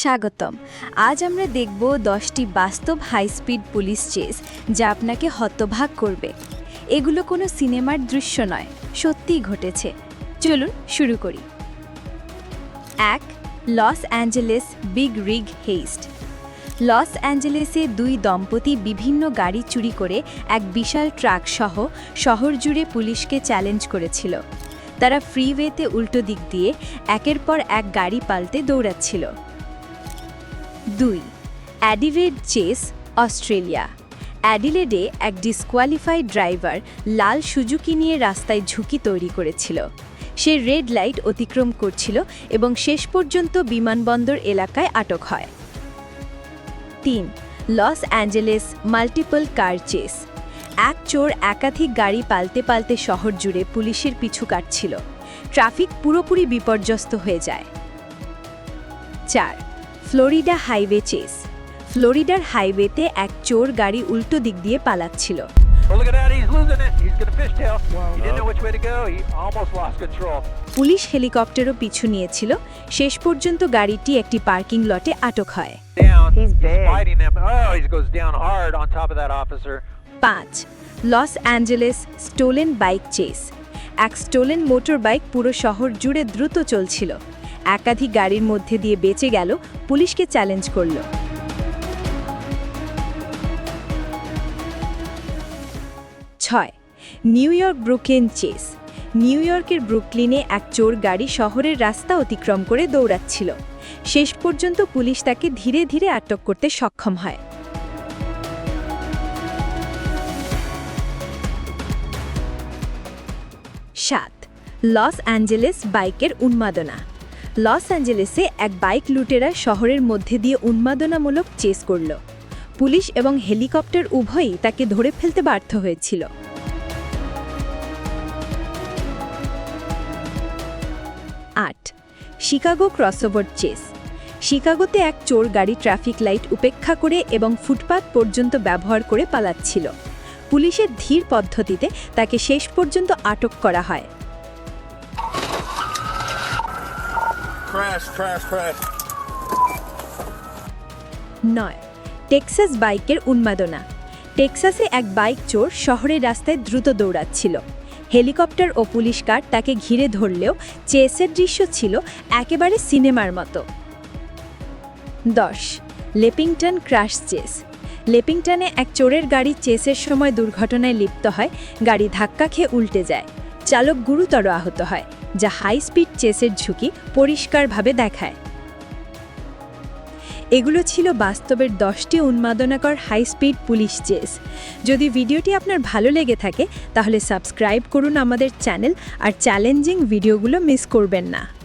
স্বাগতম। আজ আমরা দেখব দশটি বাস্তব হাই স্পিড পুলিশ চেস, যা আপনাকে হতভাগ করবে। এগুলো কোনো সিনেমার দৃশ্য নয়, সত্যিই ঘটেছে। চলুন শুরু করি। এক, Los Angeles big rig heist. Loss অ্যাঞ্জেলেসে দুই দম্পতি বিভিন্ন গাড়ি চুরি করে এক বিশাল ট্রাক সহ শহর জুড়ে পুলিশকে চ্যালেঞ্জ করেছিল। তারা ফ্রিওয়েতে উল্টো দিক দিয়ে একের পর এক গাড়ি পাল্টে দৌড়াচ্ছিল। দুই। অ্যাডিভেড চেস, অস্ট্রেলিয়া। অ্যাডিলেডে এক ডিসকোয়ালিফাইড ড্রাইভার লাল সুজুকি নিয়ে রাস্তায় ঝুঁকি তৈরি করেছিল। সে রেড লাইট অতিক্রম করছিল এবং শেষ পর্যন্ত বিমানবন্দর এলাকায় আটক হয়। তিন। Los Angeles multiple car chase. এক চোর একাধিক গাড়ি পাল্টে পাল্টে শহর জুড়ে পুলিশের পিছু কাটছিল। ট্রাফিক পুরোপুরি বিপর্যস্ত হয়ে যায়। চার। Florida highway chase. ফ্লোরিডার হাইওয়েতে এক চোর গাড়ি উল্টো দিক দিয়ে পালাচ্ছিল। পুলিশ হেলিকপ্টারও পিছু নিয়েছিল। শেষ পর্যন্ত গাড়িটি একটি পার্কিং লটে আটক হয়। পাঁচ Los Angeles stolen bike chase. এক স্টোলেন মোটর বাইক পুরো শহর জুড়ে দ্রুত চলছিল। একাধিক গাড়ির মধ্যে দিয়ে বেঁচে গেল, পুলিশকে চ্যালেঞ্জ করল। ছয়, New York Brooklyn chase. New ইয়র্কের ব্রুকলিনে এক চোর গাড়ি শহরের রাস্তা অতিক্রম করে দৌড়াচ্ছিল। শেষ পর্যন্ত পুলিশ তাকে ধীরে ধীরে আটক করতে সক্ষম হয়। সাত, লস অ্যাঞ্জেলেস বাইকের উন্মাদনা। লস অ্যাঞ্জেলেসে এক বাইক লুটেরা শহরের মধ্যে দিয়ে উন্মাদনামূলক চেস করল। পুলিশ এবং হেলিকপ্টার উভয়ই তাকে ধরে ফেলতে ব্যর্থ হয়েছিল। আট। Chicago crossover chase. শিকাগোতে এক চোর গাড়ি ট্রাফিক লাইট উপেক্ষা করে এবং ফুটপাত পর্যন্ত ব্যবহার করে পালাচ্ছিল। পুলিশের ধীর পদ্ধতিতে তাকে শেষ পর্যন্ত আটক করা হয়। Crash, crash, crash. নয় টেক্সাস বাইকের উন্মাদনা। টেক্সাসে এক বাইক চোর শহরের রাস্তায় দ্রুত দৌড়াচ্ছিল। হেলিকপ্টার ও পুলিশ কার তাকে ঘিরে ধরলেও চেসের দৃশ্য ছিল একেবারে সিনেমার মতো। দশ লেপিংটন ক্রাশ চেস। লেপিংটনে এক চোরের গাড়ি চেসের সময় দুর্ঘটনায় লিপ্ত হয় গাড়ি ধাক্কা খেয়ে উল্টে যায়। চালক গুরুতর আহত হয়। যা হাই স্পিড চেসের ঝুঁকি পরিষ্কারভাবে দেখায়। এগুলো ছিল বাস্তবের দশটি উন্মাদনাকর হাই স্পিড পুলিশ চেস যদি ভিডিওটি আপনার ভালো লেগে থাকে, তাহলে সাবস্ক্রাইব করুন আমাদের চ্যানেল আর চ্যালেঞ্জিং ভিডিওগুলো মিস করবেন না।